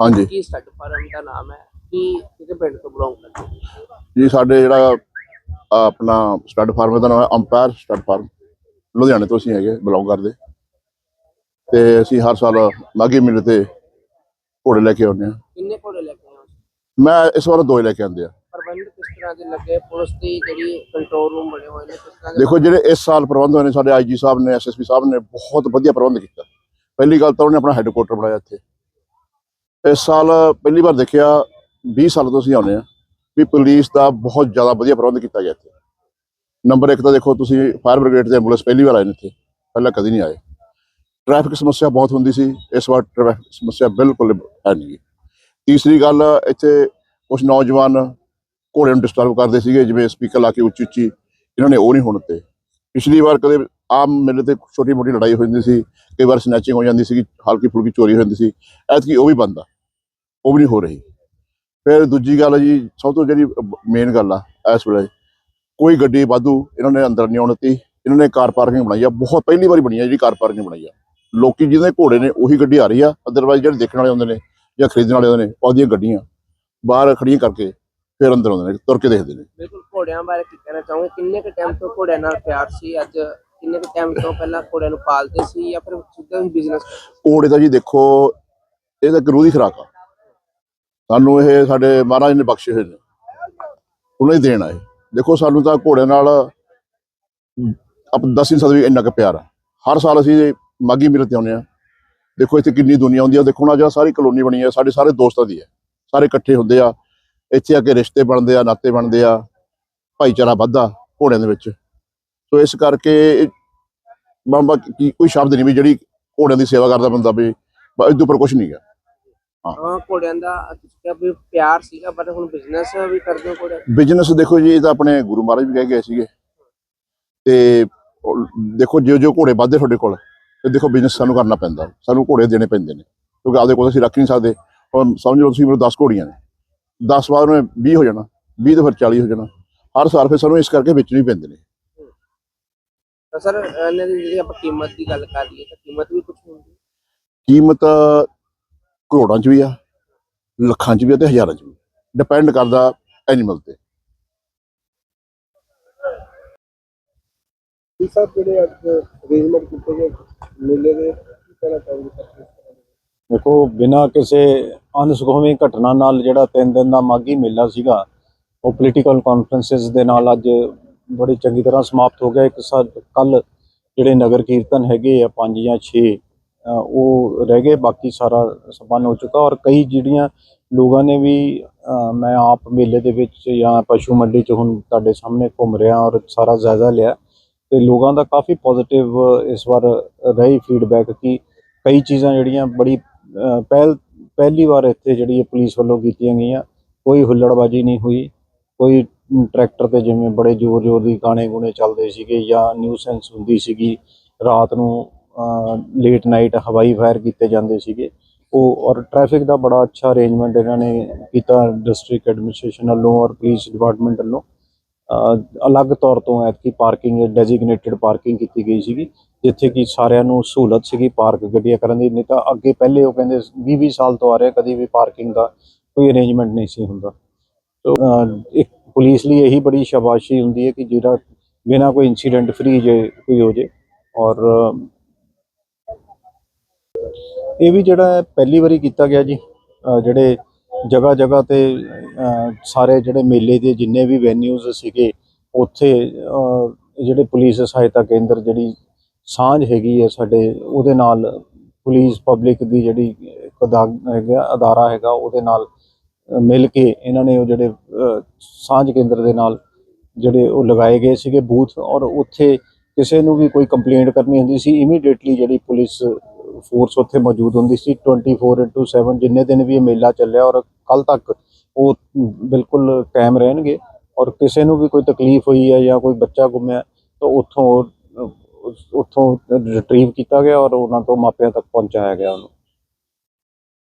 ਹਾਂਜੀ। ਕੀ stud farm ਦਾ ਨਾਮ ਹੈ? ਕੀ ਕਿਹਦੇ ਪਿੰਡ ਤੋਂ ਬਿਲੋਂਗ ਕਰਦੇ ਹੋ? ਜੀ ਸਾਡੇ ਜਿਹੜਾ ਆਪਣਾ ਸਟੱਡ ਫਾਰਮ ਦਾ ਨਾਮ ਹੈ ਅੰਪਾਇਰ ਸਟੱਡ ਫਾਰਮ ਲੁਧਿਆਣੇ ਤੋਂ ਅਸੀਂ ਹੈਗੇ ਬਿਲੋਂਗ ਕਰਦੇ। ਤੇ ਅਸੀਂ ਹਰ ਸਾਲ ਮਾਘੀ ਮੇਲੇ ਤੇ ਘੋੜੇ ਲੈ ਕੇ ਆਉਂਦੇ ਹਾਂ। ਕਿੰਨੇ ਘੋੜੇ ਲੈ ਕੇ ਆਏ ਹੋ? ਮੈਂ ਇਸ ਵਾਰ ਦੋ ਹੀ ਲੈ ਕੇ ਆਂਦੇ ਆ ਪ੍ਰਬੰਧ ਕਿਸ ਤਰ੍ਹਾਂ ਦੇ ਲੱਗੇ? ਪੁਲਿਸ ਦੀ ਜਿਹੜੀ ਕੰਟਰੋਲ ਰੂਮ ਬਣੇ ਹੋਏ ਨੇ ਕਿਸ ਤਰ੍ਹਾਂ ਦੇ ਦੇਖੋ ਜਿਹੜੇ ਇਸ ਸਾਲ ਪ੍ਰਬੰਧ ਹੋਏ ਨੇ ਸਾਡੇ ਆਈਜੀ ਸਾਹਿਬ ਨੇ ਐਸਐਸਪੀ ਸਾਹਿਬ ਨੇ ਬਹੁਤ ਵਧੀਆ ਪ੍ਰਬੰਧ ਕੀਤਾ। ਪਹਿਲੀ ਗੱਲ ਤਾਂ ਉਹਨੇ ਆਪਣਾ ਹੈੱਡਕੁਆਟਰ ਬਣਾਇਆ ਇੱਥੇ। ਇਸ ਸਾਲ ਪਹਿਲੀ ਵਾਰ ਦੇਖਿਆ 20 ਸਾਲ ਤੋਂ ਅਸੀਂ ਆਉਂਦੇ ਆ ਵੀ ਪੁਲਿਸ ਦਾ ਬਹੁਤ ਜ਼ਿਆਦਾ ਵਧੀਆ ਪ੍ਰਬੰਧ ਕੀਤਾ ਗਿਆ ਇੱਥੇ। ਨੰਬਰ 1 ਤਾਂ ਦੇਖੋ, ਤੁਸੀਂ ਫਾਇਰ ਬ੍ਰਿਗੇਡ ਦੇ ਐਂਬੂਲੈਂਸ ਪਹਿਲੀ ਵਾਰ ਆਏ ਨੇ ਇੱਥੇ, ਪਹਿਲਾਂ ਕਦੀ ਨਹੀਂ ਆਏ। ਟ੍ਰੈਫਿਕ ਸਮੱਸਿਆ ਬਹੁਤ ਹੁੰਦੀ ਸੀ, ਇਸ ਵਾਰ ਟ੍ਰੈਫਿਕ ਸਮੱਸਿਆ ਬਿਲਕੁਲ ਹੈ ਨਹੀਂ। ਤੀਸਰੀ ਗੱਲ, ਇੱਥੇ ਕੁਝ ਨੌਜਵਾਨ ਘੋੜੇ ਨੂੰ ਡਿਸਟਰਬ ਕਰਦੇ ਸੀਗੇ, ਜਿਵੇਂ ਸਪੀਕਰ ਲਾ ਕੇ ਉੱਚੀ ਉੱਚੀ ਇਹਨਾਂ ਨੇ ਉਹ ਨਹੀਂ ਹੁਣ ਤੇ ਪਿਛਲੀ ਵਾਰ ਕਦੇ ਆਮ ਮੇਲੇ ਤੇ ਛੋਟੀ ਮੋਟੀ ਲੜਾਈ ਹੋ ਜਾਂਦੀ ਸੀ, ਕਈ ਵਾਰ ਸਨੈਚਿੰਗ ਹੋ ਜਾਂਦੀ ਸੀ ਹਲਕੀ ਫੁਲਕੀ ਚੋਰੀ ਹੋ ਜਾਂਦੀ ਸੀ, ਐਤਕੀ ਉਹ ਵੀ ਬੰਦ ਆ, ਉਹ ਵੀ ਨਹੀਂ ਹੋ ਰਹੀ। ਫਿਰ ਦੂਜੀ ਗੱਲ ਜੀ, ਸਭ ਤੋਂ ਜਿਹੜੀ ਮੇਨ ਗੱਲ ਆ ਇਸ ਵੇਲੇ, ਕੋਈ ਗੱਡੀ ਵਾਧੂ ਇਹਨਾਂ ਨੇ ਅੰਦਰ ਨਹੀਂ ਆਉਣ ਦਿੱਤੀ, ਇਹਨਾਂ ਨੇ ਕਾਰ ਪਾਰਕਿੰਗ ਬਣਾਈ ਆ, ਬਹੁਤ ਪਹਿਲੀ ਵਾਰੀ ਬਣੀ ਆ ਜਿਹੜੀ ਕਾਰ ਪਾਰਕਿੰਗ ਬਣਾਈ ਆ। ਲੋਕੀ ਜਿਹਦੇ ਘੋੜੇ ਨੇ, ਉਹੀ ਗੱਡੀ ਆ ਰਹੀ ਆ ਅਦਰਵਾਈਜ਼ ਜਿਹੜੇ ਦੇਖਣ ਵਾਲੇ ਹੁੰਦੇ ਨੇ ਜਾਂ ਖਰੀਦਣ ਵਾਲੇ ਹੁੰਦੇ ਨੇ ਉਹਦੀਆਂ ਗੱਡੀਆਂ ਬਾਹਰ ਖੜੀਆਂ ਕਰਕੇ ਫਿਰ ਅੰਦਰ ਆਉਂਦੇ ਨੇ, ਤੁਰ ਕੇ ਦੇਖਦੇ ਨੇ। ਬਿਲਕੁਲ ਘੋੜਿਆਂ ਬਾਰੇ ਕੀ ਕਹਿਣਾ ਚਾਹੋਗੇ? ਕਿੰਨੇ ਕੁ ਟਾਈਮ ਤੋਂ ਘੋੜਿਆਂ ਨਾਲ ਪਿਆਰ ਸੀ? ਅੱਜ ਕਿੰਨੇ ਕੁ ਟਾਈਮ ਤੋਂ ਪਹਿਲਾਂ ਘੋੜਿਆਂ ਨੂੰ ਪਾਲਦੇ ਸੀ ਜਾਂ ਫਿਰ ਸਿੱਧਾ ਹੀ ਬਿਜ਼ਨਸ ਘੋੜੇ ਦਾ ਜੀ ਦੇਖੋ, ਇਹ ਤਾਂ ਗੁਰੂ ਦੀ ਖੁਰਾਕ ਆ। ਸਾਨੂੰ ਇਹ ਸਾਡੇ ਮਹਾਰਾਜ ਨੇ ਬਖਸ਼ੇ ਹੋਏ ਨੇ। ਉਹਨਾਂ ਹੀ ਦੇਣ ਆਏ ਦੇਖੋ, ਸਾਨੂੰ ਤਾਂ ਘੋੜੇ ਨਾਲ ਆਪ ਦਸ ਨਹੀਂ ਇੰਨਾ ਕੁ ਪਿਆਰ ਆ। ਹਰ ਸਾਲ ਅਸੀਂ ਮਾਗੀ ਮੇਲੇ ਤੇ ਆਉਂਦੇ ਆ। ਦੇਖੋ, ਇੱਥੇ ਕਿੰਨੀ ਦੁਨੀਆ ਆਉਂਦੀ ਆ। ਦੇਖੋ ਨਾ, ਜਿਹੜਾ ਸਾਰੀ ਕਲੋਨੀ ਬਣੀ ਆ, ਸਾਡੇ ਸਾਰੇ ਦੋਸਤਾਂ ਦੀ ਹੈ ਸਾਰੇ ਇਕੱਠੇ ਹੁੰਦੇ ਆ। ਇੱਥੇ ਆ ਕੇ ਰਿਸ਼ਤੇ ਬਣਦੇ ਆ, ਨਾਤੇ ਬਣਦੇ ਆ। ਭਾਈਚਾਰਾ ਵੱਧਦਾ ਘੋੜਿਆਂ ਦੇ ਵਿੱਚ। ਸੋ ਇਸ ਕਰਕੇ ਬਾਬਾ ਕੀ ਕੋਈ ਸ਼ਬਦ ਨਹੀਂ ਵੀ ਜਿਹੜੀ ਘੋੜਿਆਂ ਦੀ ਸੇਵਾ ਕਰਦਾ ਬੰਦਾ ਵੀ ਬਸ ਇਹਦੇ ਉੱਪਰ ਕੁਝ ਨਹੀਂ ਹੈ। ਹਾਂ ਘੋੜਿਆਂ ਦਾ ਕਿਹਾ ਵੀ ਪਿਆਰ ਸੀਗਾ ਪਰ ਹੁਣ ਬਿਜ਼ਨਸ ਵੀ ਕਰਦੇ ਹੋ ਘੋੜਿਆਂ? ਬਿਜ਼ਨਸ ਦੇਖੋ ਜੀ ਇਹ ਤਾਂ ਆਪਣੇ ਗੁਰੂ ਮਹਾਰਾਜ ਵੀ ਕਹਿ ਗਏ ਸੀਗੇ। ਤੇ ਦੇਖੋ ਜਿਉਂ ਜਿਉਂ ਘੋੜੇ ਵੱਧਦੇ ਤੁਹਾਡੇ ਕੋਲ ਤੇ ਦੇਖੋ ਬਿਜ਼ਨਸ ਸਾਨੂੰ ਕਰਨਾ ਪੈਂਦਾ। ਸਾਨੂੰ ਘੋੜੇ ਦੇਣੇ ਪੈਂਦੇ ਨੇ ਕਿਉਂਕਿ ਆਪਦੇ ਕੋਲ ਅਸੀਂ ਰੱਖ ਨਹੀਂ ਸਕਦੇ। ਹੁਣ ਸਮਝ ਲਓ ਤੁਸੀਂ ਮੇਰੇ 10 ਘੋੜੀਆਂ ਨੇ। 10 ਬਾਅਦ ਉਹਨੇ 20 ਹੋ ਜਾਣਾ 20 ਤੋਂ ਫਿਰ 40 ਹੋ ਜਾਣਾ। ਹਰ ਸਾਲ ਫਿਰ ਸਾਨੂੰ ਇਸ ਕਰਕੇ ਵੇਚਣੇ ਪੈਂਦੇ ਨੇ। ਤਾਂ ਸਰ ਇਹਨਾਂ ਦੀ ਜਿਹੜੀ ਆਪਾਂ ਕੀਮਤ ਦੀ ਗੱਲ ਕਰ ਲਈਏ ਤਾਂ ਕੀਮਤ ਵੀ ਕੁਝ ਹੁੰਦੀ ਹੈ? ਕੀਮਤ ਕਰੋੜਾਂ 'ਚ ਵੀ ਆ ਲੱਖਾਂ 'ਚ ਵੀ ਆ ਤੇ ਹਜ਼ਾਰਾਂ 'ਚ ਵੀ। ਡਿਪੈਂਡ ਕਰਦਾ ਐਨੀਮਲ ਤੇ। ਇਹ ਸਭ ਜਿਹੜੇ ਅੱਜ ਅਰੇਂਜਮੈਂਟ ਕੀਤੇ ਗਏ ਮੇਲੇ ਦੇ ਕੀ ਕਹਿਣਾ ਚਾਹੁੰਦੇ ਸਰ? ਦੇਖੋ ਬਿਨਾਂ ਕਿਸੇ ਅਨਸੁਖਾਵੀ ਘਟਨਾ ਨਾਲ ਜਿਹੜਾ ਤਿੰਨ ਦਿਨ ਦਾ ਮਾਗੀ ਮੇਲਾ ਸੀਗਾ ਉਹ ਪੋਲੀਟੀਕਲ ਕਾਨਫਰੰਸਸ ਦੇ ਨਾਲ ਅੱਜ ਬੜੀ ਚੰਗੀ ਤਰ੍ਹਾਂ ਸਮਾਪਤ ਹੋ ਗਿਆ। ਇੱਕ ਕੱਲ ਜਿਹੜੇ ਨਗਰ ਕੀਰਤਨ ਹੈਗੇ ਆ, ਪੰਜ ਜਾਂ 6 ਉਹ ਰਹਿ ਗਏ, ਬਾਕੀ ਸਾਰਾ ਸੰਪੰਨ ਹੋ ਚੁੱਕਾ ਔਰ ਕਈ ਜਿਹੜੀਆਂ ਲੋਕਾਂ ਨੇ ਵੀ ਮੈਂ ਆਪ ਮੇਲੇ ਦੇ ਵਿੱਚ ਜਾਂ ਪਸ਼ੂ ਮੰਡੀ 'ਚ ਹੁਣ ਤੁਹਾਡੇ ਸਾਹਮਣੇ ਘੁੰਮ ਰਿਹਾ ਔਰ ਸਾਰਾ ਜਾਇਜ਼ਾ ਲਿਆ ਤੇ ਲੋਕਾਂ ਦਾ ਕਾਫੀ ਪੋਜ਼ਿਟਿਵ ਇਸ ਵਾਰ ਰਹੀ ਫੀਡਬੈਕ ਕਿ ਕਈ ਚੀਜ਼ਾਂ ਜਿਹੜੀਆਂ ਬੜੀ ਪਹਿਲ, ਪਹਿਲੀ ਵਾਰ ਇੱਥੇ ਜਿਹੜੀ ਇਹ ਪੁਲਿਸ ਵੱਲੋਂ ਕੀਤੀਆਂ ਗਈਆਂ। ਕੋਈ ਹੁੱਲੜਬਾਜੀ ਨਹੀਂ ਹੋਈ, ਕੋਈ ਟਰੈਕਟਰ ਤੇ ਜਿਵੇਂ ਬੜੇ ਜ਼ੋਰ ਜ਼ੋਰ ਦੀ ਗਾਣੇ ਗੁਣੇ ਚੱਲਦੇ ਸੀਗੇ ਜਾਂ ਨਿਊਸੈਂਸ ਹੁੰਦੀ ਸੀਗੀ, ਰਾਤ ਨੂੰ ਲੇਟ ਨਾਈਟ ਹਵਾਈ ਫਾਇਰ ਕੀਤੇ ਜਾਂਦੇ ਸੀਗੇ। ਉਹ ਔਰ ਟ੍ਰੈਫਿਕ ਦਾ ਬੜਾ ਅੱਛਾ ਅਰੇਂਜਮੈਂਟ ਇਹਨਾਂ ਨੇ ਕੀਤਾ ਡਿਸਟ੍ਰਿਕਟ ਐਡਮਿਨਿਸਟ੍ਰੇਸ਼ਨ ਵੱਲੋਂ ਔਰ ਪੁਲਿਸ ਡਿਪਾਰਟਮੈਂਟ ਵੱਲੋਂ। ਅਲੱਗ ਤੌਰ ਤੋਂ ਐਤਕੀ ਪਾਰਕਿੰਗ ਡੈਜ਼ਿਗਨੇਟਿਡ ਪਾਰਕਿੰਗ ਕੀਤੀ ਗਈ ਸੀਗੀ, ਜਿੱਥੇ ਕਿ ਸਾਰਿਆਂ ਨੂੰ ਸਹੂਲਤ ਸੀਗੀ ਪਾਰਕ ਗੱਡੀਆਂ ਕਰਨ ਦੀ। ਨਹੀਂ ਤਾਂ ਅੱਗੇ ਪਹਿਲੇ ਉਹ ਕਹਿੰਦੇ 20 20 ਸਾਲ ਤੋਂ ਆ ਰਿਹਾ, ਕਦੀ ਵੀ ਪਾਰਕਿੰਗ ਦਾ ਕੋਈ ਅਰੇਂਜਮੈਂਟ ਨਹੀਂ ਸੀ ਹੁੰਦਾ। ਤੋ ਇੱਕ ਪੁਲਿਸ ਲਈ ਇਹੀ ਬੜੀ ਸ਼ਾਬਾਸ਼ੀ ਹੁੰਦੀ ਹੈ ਕਿ ਜਿਹੜਾ ਬਿਨਾਂ ਕੋਈ ਇਨਸੀਡੈਂਟ ਫ੍ਰੀ ਜੇ ਕੋਈ ਹੋ ਜੇ ਔਰ ਇਹ ਵੀ ਜਿਹੜਾ ਪਹਿਲੀ ਵਾਰੀ ਕੀਤਾ ਗਿਆ ਜੀ ਜਿਹੜੇ ਜਗ੍ਹਾ ਜਗ੍ਹਾ ਤੇ ਸਾਰੇ ਜਿਹੜੇ ਮੇਲੇ ਦੇ ਜਿੰਨੇ ਵੀ ਵੈਨਿਊਜ਼ ਸੀਗੇ, ਉੱਥੇ ਜਿਹੜੇ ਪੁਲਿਸ ਸਹਾਇਤਾ ਕੇਂਦਰ ਜਿਹੜੀ ਸਾਂਝ ਹੈਗੀ ਹੈ ਸਾਡੇ, ਉਹਦੇ ਨਾਲ ਪੁਲਿਸ ਪਬਲਿਕ ਦੀ ਜਿਹੜੀ ਹੈਗਾ, ਅਦਾਰਾ ਹੈਗਾ, ਉਹਦੇ ਨਾਲ ਮਿਲ ਕੇ ਇਹਨਾਂ ਨੇ ਉਹ ਜਿਹੜੇ ਸਾਂਝ ਕੇਂਦਰ ਦੇ ਨਾਲ ਜਿਹੜੇ ਉਹ ਲਗਾਏ ਗਏ ਸੀਗੇ ਬੂਥ ਔਰ ਉੱਥੇ ਕਿਸੇ ਨੂੰ ਵੀ ਕੋਈ ਕੰਪਲੇਂਟ ਕਰਨੀ ਹੁੰਦੀ ਸੀ ਇਮੀਡੀਏਟਲੀ ਜਿਹੜੀ ਪੁਲਿਸ ਫੋਰਸ ਉੱਥੇ ਮੌਜੂਦ ਹੁੰਦੀ ਸੀ 24/7 ਜਿੰਨੇ ਦਿਨ ਵੀ ਇਹ ਮੇਲਾ ਚੱਲਿਆ ਔਰ ਕੱਲ ਤੱਕ ਉਹ ਬਿਲਕੁਲ ਕਾਇਮ ਰਹਿਣਗੇ ਔਰ ਕਿਸੇ ਨੂੰ ਵੀ ਕੋਈ ਤਕਲੀਫ ਹੋਈ ਹੈ ਜਾਂ ਕੋਈ ਬੱਚਾ ਗੁੰਮਿਆ ਤਾਂ ਉੱਥੋਂ ਉਹ- ਉੱਥੋਂ ਰਿਟਰੀਵ ਕੀਤਾ ਗਿਆ ਔਰ ਉਹਨਾਂ ਤੋਂ ਮਾਪਿਆਂ ਤੱਕ ਪਹੁੰਚਾਇਆ ਗਿਆ ਉਹਨੂੰ।